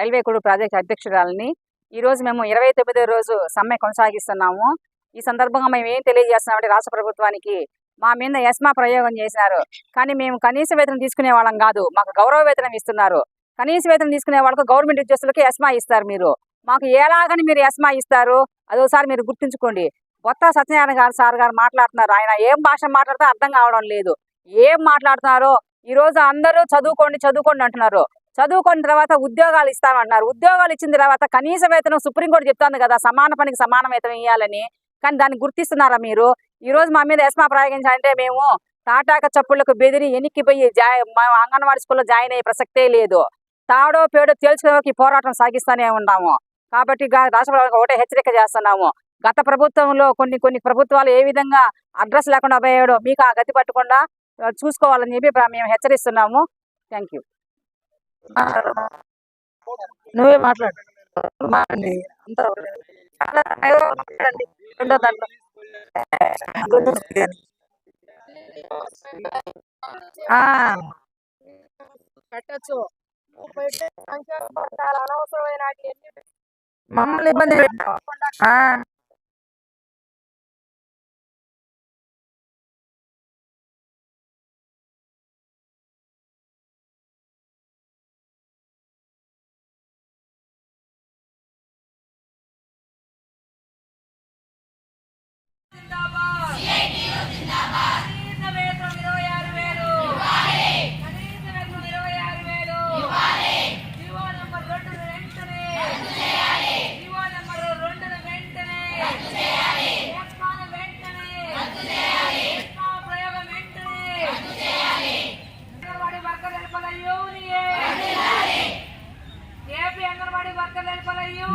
Railway code project అధ్యక్షురాలని. ఈ రోజు మేము ఇరవై తొమ్మిదో రోజు సమ్మె కొనసాగిస్తున్నాము. ఈ సందర్భంగా మేము ఏం తెలియజేస్తున్నామంటే రాష్ట్ర ప్రభుత్వానికి మా మీద ఎస్మా ప్రయోగం చేసినారు. కానీ మేము కనీస వేతనం తీసుకునే వాళ్ళం కాదు మాకు గౌరవ వేతనం ఇస్తున్నారు. కనీస వేతనం తీసుకునే వాళ్ళకు గవర్నమెంట్ ఉద్యోగులకి ఎస్మా ఇస్తారు మీరు. మాకు ఎలాగని మీరు ఎస్మా ఇస్తారు? అదోసారి మీరు గుర్తుంచుకోండి. బొత్త సత్యనారాయణ గారు సార్ గారు మాట్లాడుతున్నారు. ఆయన ఏం భాష మాట్లాడితే అర్థం కావడం లేదు. ఏం మాట్లాడుతున్నారో? ఈ రోజు అందరూ చదువుకోండి చదువుకోండి అంటున్నారు. చదువుకున్న తర్వాత ఉద్యోగాలు ఇస్తామంటున్నారు ఉద్యోగాలు ఇచ్చిన తర్వాత కనీస వేతనం సుప్రీంకోర్టు చెప్తాను కదా సమాన పనికి సమాన వేతనం ఇవ్వాలని కానీ దాన్ని గుర్తిస్తున్నారా మీరు? ఈ రోజు మా మీద ఎస్మా ప్రయోగించాలంటే మేము తాటాక చప్పుళ్ళకు బెదిరి ఎనిక్కిపోయి జాయ్ అంగన్వాడీ స్కూల్లో జాయిన్ అయ్యే ప్రసక్తే లేదు. తాడో పేడో తేల్చుకునే వరకు ఈ పోరాటం సాగిస్తూనే ఉన్నాము. కాబట్టి రాష్ట్ర ప్రభుత్వం ఒకటే హెచ్చరిక చేస్తున్నాము. గత ప్రభుత్వంలో కొన్ని కొన్ని ప్రభుత్వాలు ఏ విధంగా అడ్రస్ లేకుండా పోయాడో మీకు ఆ గతి పట్టకుండా చూసుకోవాలని చెప్పి మేము హెచ్చరిస్తున్నాము. థ్యాంక్ యూ నువ్వే మాట్లాడు. మాట్లాడండి. రెండో దాంట్లో. పెట్టే అనవసరమైన మమ్మల్ని ఇబ్బంది పెట్టావు. ఆ. పక్కన పడయ్యూ